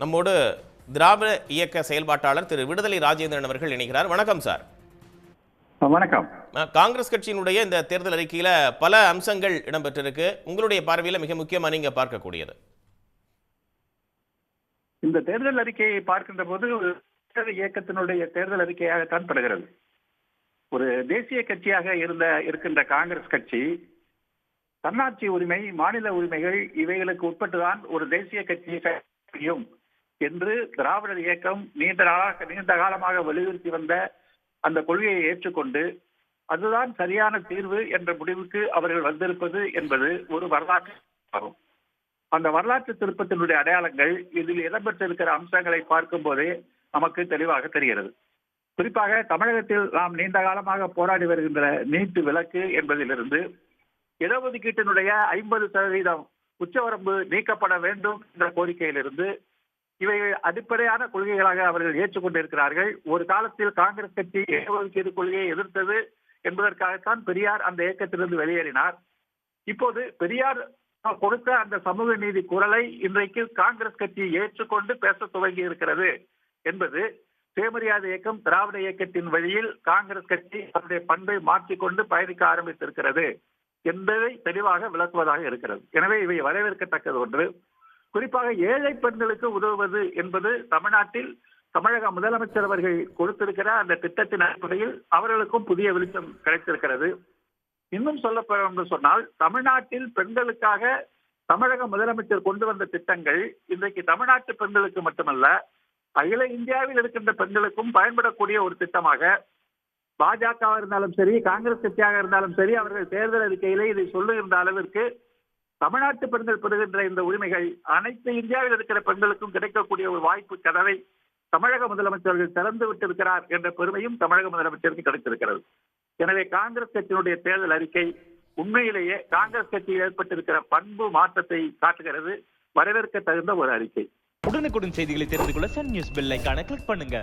நம்மோடு திராவிட இயக்க செயல்பாட்டாளர் திரு விடுதலை ராஜேந்திரன் அவர்கள் இணைகிறார். வணக்கம் சார். வணக்கம். காங்கிரஸ் கட்சியினுடைய இந்த தேர்தல் அறிக்கையில பல அம்சங்கள் இடம்பெற்றிருக்கு. உங்களுடைய பார்வையில மிக முக்கியமா நீங்க பார்க்கக்கூடியது. இந்த தேர்தல் அறிக்கையை பார்க்கின்ற போது இயக்கத்தினுடைய தேர்தல் அறிக்கையாகத்தான் படுகிறது. ஒரு தேசிய கட்சியாக இருந்த இருக்கின்ற காங்கிரஸ் கட்சி தன்னாட்சி உரிமை மாநில உரிமைகள் இவைகளுக்கு உட்பட்டுதான் ஒரு தேசிய கட்சியை முடியும் என்று திராவிடர் இயக்கம் நீண்ட நாளாக நீண்ட காலமாக வலியுறுத்தி வந்த அந்த கொள்கையை ஏற்றுக்கொண்டு அதுதான் சரியான தீர்வு என்ற முடிவுக்கு அவர்கள் வந்திருப்பது என்பது ஒரு வரலாற்று ஆகும் அந்த வரலாற்று திருப்பத்தினுடைய அடையாளங்கள் இதில் இடம்பெற்றிருக்கிற அம்சங்களை பார்க்கும் போதே நமக்கு தெளிவாக தெரிகிறது. குறிப்பாக தமிழகத்தில் நாம் நீண்ட காலமாக போராடி வருகின்ற நீட்டு விலக்கு என்பதிலிருந்து இடஒதுக்கீட்டினுடைய ஐம்பது சதவீதம் உச்சவரம்பு நீக்கப்பட வேண்டும் என்ற கோரிக்கையிலிருந்து இவைகள் அடிப்படையான கொள்கைகளாக அவர்கள் ஏற்றுக்கொண்டிருக்கிறார்கள். ஒரு காலத்தில் காங்கிரஸ் கட்சி இடஒதுக்கீடு கொள்கையை எதிர்த்தது என்பதற்காகத்தான் பெரியார் அந்த இயக்கத்திலிருந்து வெளியேறினார். இப்போது பெரியார் கொடுத்த அந்த சமூக நீதி குரலை இன்றைக்கு காங்கிரஸ் கட்சி ஏற்றுக்கொண்டு பேச துவங்கி இருக்கிறது என்பது சுயமரியாதை இயக்கம் திராவிட இயக்கத்தின் வழியில் காங்கிரஸ் கட்சி அதனுடைய பண்பை மாற்றிக்கொண்டு பயணிக்க ஆரம்பித்திருக்கிறது என்பதை தெளிவாக விளக்குவதாக இருக்கிறது. எனவே இவை வரவேற்கத்தக்கது ஒன்று. குறிப்பாக ஏழை பெண்களுக்கு உதவுவது என்பது தமிழ்நாட்டில் தமிழக முதலமைச்சர் அவர்கள் கொடுத்திருக்கிற அந்த திட்டத்தின் அடிப்படையில் அவர்களுக்கும் புதிய வெளிச்சம் கிடைத்திருக்கிறது. இன்னும் சொல்லப்படும் என்று சொன்னால் தமிழ்நாட்டில் பெண்களுக்காக தமிழக முதலமைச்சர் கொண்டு வந்த திட்டங்கள் இன்றைக்கு தமிழ்நாட்டு பெண்களுக்கு மட்டுமல்ல அகில இந்தியாவில் இருக்கின்ற பெண்களுக்கும் பயன்படக்கூடிய ஒரு திட்டமாக பாஜக இருந்தாலும் சரி காங்கிரஸ் கட்சியாக இருந்தாலும் சரி அவர்கள் தேர்தல் அறிக்கையிலே இதை சொல்லுகின்ற அளவிற்கு தமிழ்நாட்டு பெண்கள் பெறுகின்ற இந்த உரிமைகள் அனைத்து இந்தியாவில் இருக்கிற பெண்களுக்கும் கிடைக்கக்கூடிய ஒரு வாய்ப்பு கதவை தமிழக முதலமைச்சர்கள் திறந்து விட்டிருக்கிறார் என்ற பெருமையும் தமிழக முதலமைச்சருக்கு கிடைத்திருக்கிறது. எனவே காங்கிரஸ் கட்சியினுடைய தேர்தல் அறிக்கை உண்மையிலேயே காங்கிரஸ் கட்சியில் ஏற்பட்டிருக்கிற பண்பு மாற்றத்தை காட்டுகிறது. வரவேற்க தகுந்த ஒரு அறிக்கை. உடனுக்குடன் செய்திகளை தெரிந்து கொள்ள சன் நியூஸ் பெல் கிளிக் பண்ணுங்க.